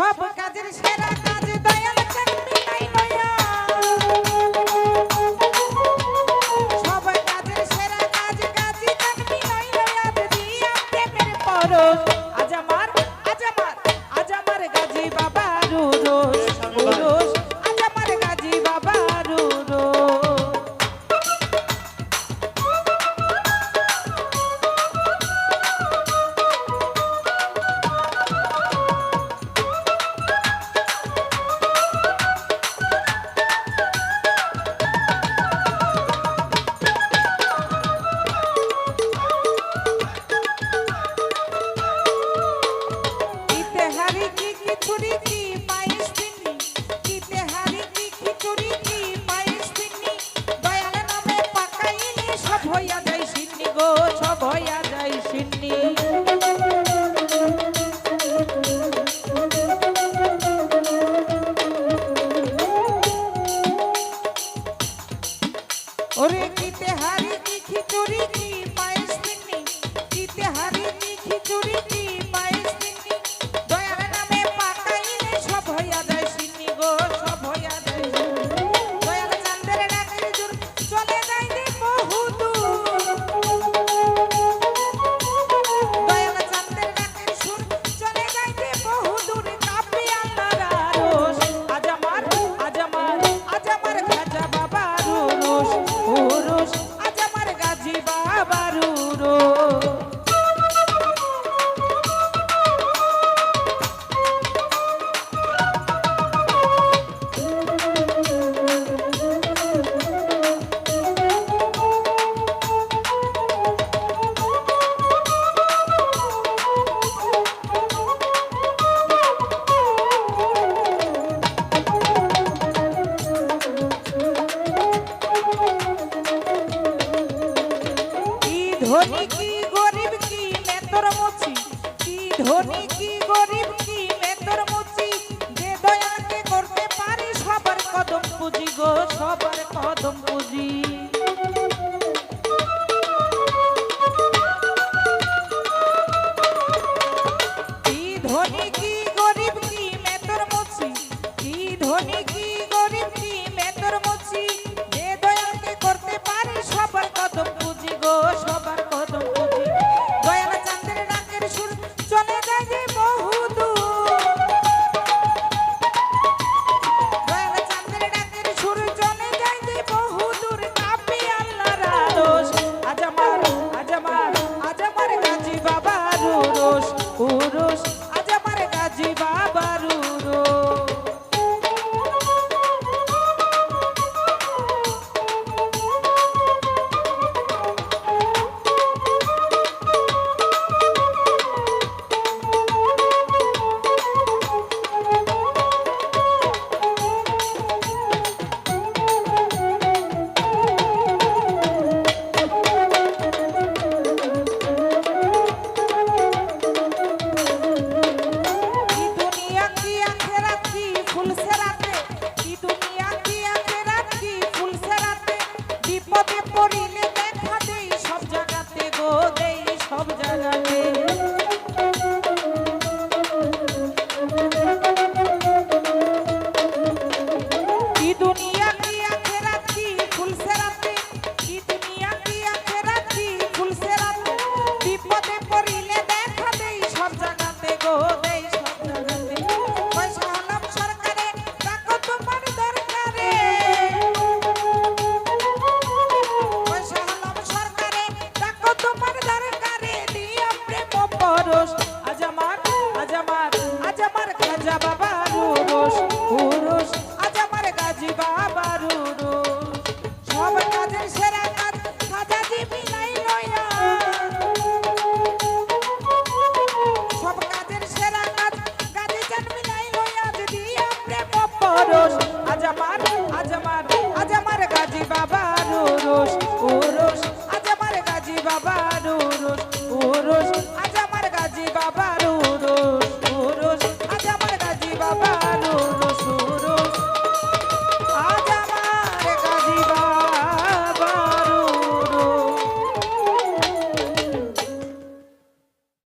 সব কাজের সেরা ধনী কি গরিব কি মেতর মুচি? কি ধনী কি গরিব কি মেতর মুচি? যে দয়াকে করতে পারি সবার কদম পুঁজি গো, সবার কদম পুঁজি। 화이팅! পরশ